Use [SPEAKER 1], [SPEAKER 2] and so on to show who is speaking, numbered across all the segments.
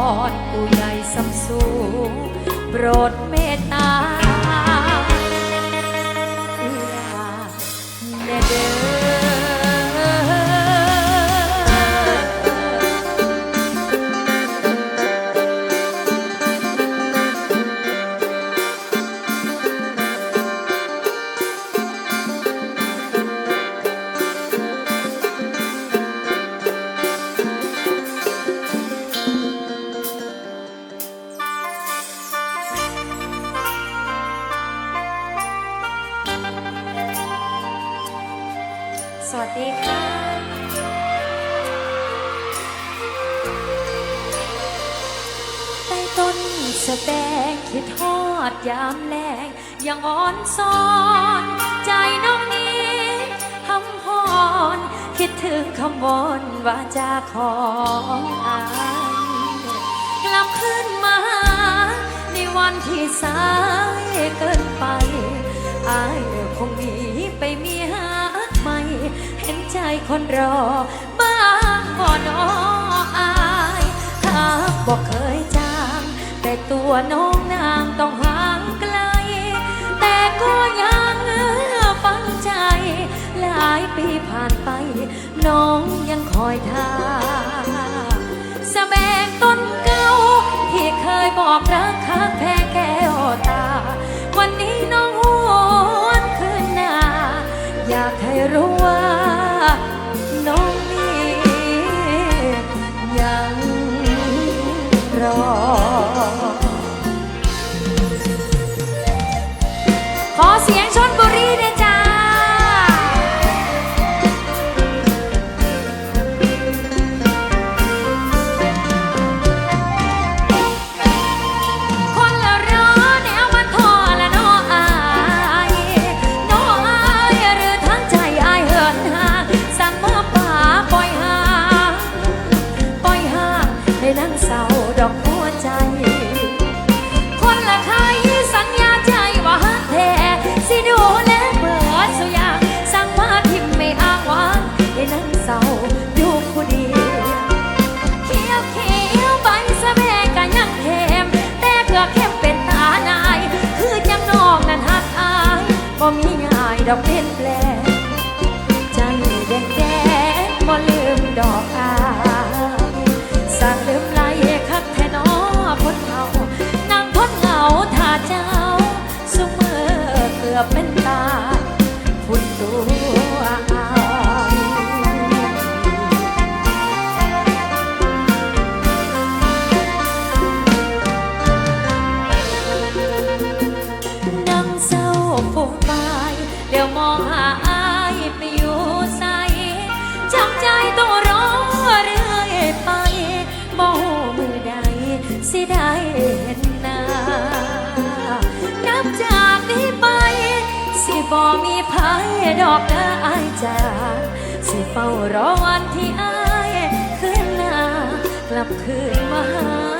[SPEAKER 1] อนผู้ใหญ่สำสูงโปรดเมตตา ใต้ต้นสแตงคิดทอดยามแลงยังอ่อนซ้อน ใจน้องนี้หำหอน คิดถึงคำวอนว่าจะของอายกลับขึ้นมา ในวันที่สายเกินไปอายคงหนีไปมีหาใหม่เห็นใจคนรอ น้องยังคอยท่าสแบงต้นเก่าที่เคยบอกรักคักแพ้แก้วตา วันนี้น้องหวนคืนหน้า อยากให้รู้ว่า น้องนี้ยังรอ ยวมองหาอายไปอยู่ใสจำใจต้องรอเรื่อยไปบ่หูมือใดสิได้เห็นหน้า นับจากนี้ไป สิบ่มีภัยดอกเด้ออายจ้าสิเฝ้ารอวันที่อายคืนหน้ากลับคืนมาหา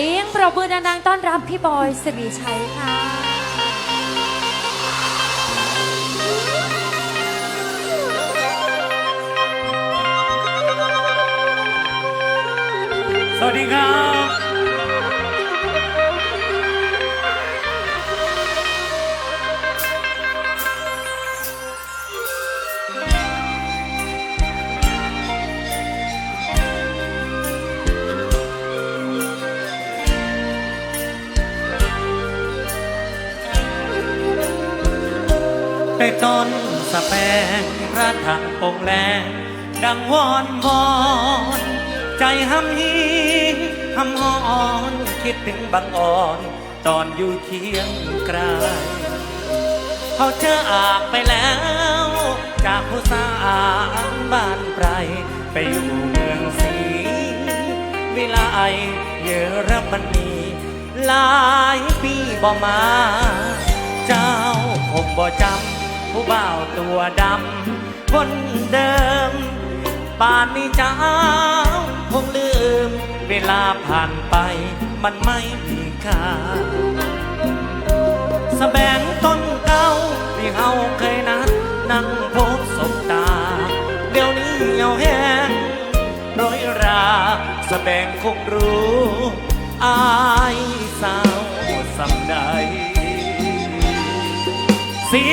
[SPEAKER 1] สียงปรบมือดังๆต้อนรับพี่บอยสิริชัยค่ะ
[SPEAKER 2] สวัสดีครับ ไปต้นสะแปงระถังปงแรงดังวอนวอนใจหำฮีหำหอนคิดถึงบังอ่อน ตอนอยู่เคียงไกลเขาเจออากไปแล้ว จากผู้สาวบ้านไพรไปอยู่เมืองศรีวิไลเยอรมนีหลายปีบ่มา เจ้าคงบ่จำ ผู้บ่าวตัวดำคนเดิม ป่านนี้เจ้าคงลืม เวลาผ่านไปมันไม่มีค่าสแบงต้นเก่าที่เฮาเคยนัดนั่งพบสบตา เดี๋ยวนี้เหี่ยวแห้งโรยราสแบงคงรู้อายสาวสำใดเสี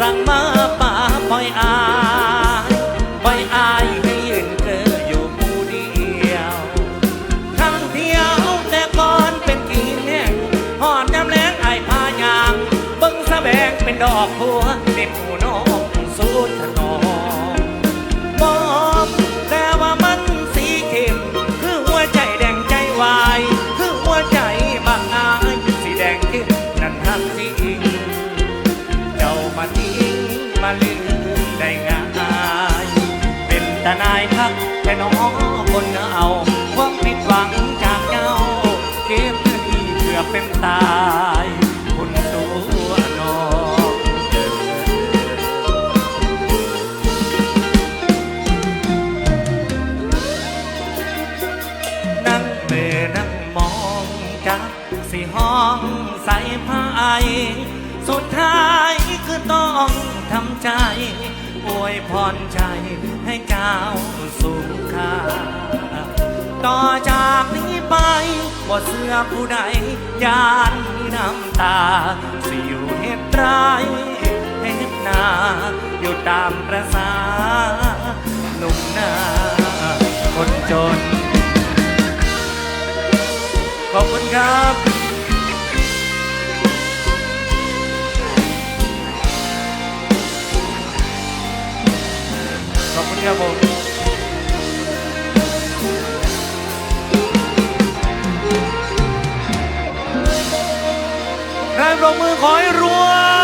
[SPEAKER 2] สั่งมาป่าปล่อยอา พรใจให้เจ้าสูงค่าต่อจากนี้ไปบ่เสื้อผู้ใดยานน้ำตา สิอยู่เหตุร้ายเหตุนาอยู่ตามประสา ครับผมแรงปรบมือขอให้รวย